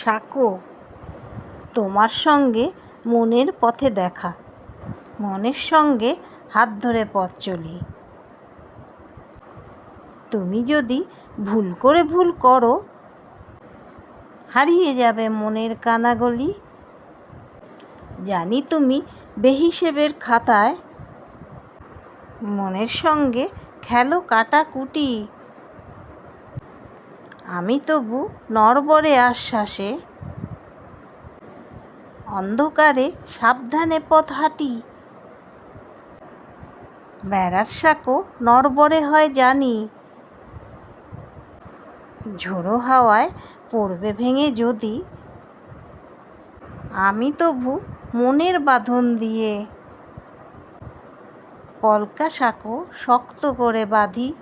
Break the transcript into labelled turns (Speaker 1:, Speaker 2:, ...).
Speaker 1: সাকো, তোমার সঙ্গে মনের পথে দেখা, মনের সঙ্গে হাত ধরে পথ চলি। তুমি যদি ভুল করে ভুল করো, হারিয়ে যাবে মনের কানাগলি। জানি তুমি বেহিসেবের খাতায় মনের সঙ্গে খেলো কাটাকুটি। আমি তবু নরবরে আশ্বাসে অন্ধকারে সাবধানে পথ হাঁটি। বেড়ার সাঁকো নড়বড়ে হয় জানি। ঝোড়ো হাওয়ায় পড়বে ভেঙে যদি। আমি তবু মনের বাঁধন দিয়ে। পলকা সাঁকো শক্ত করে বাঁধি।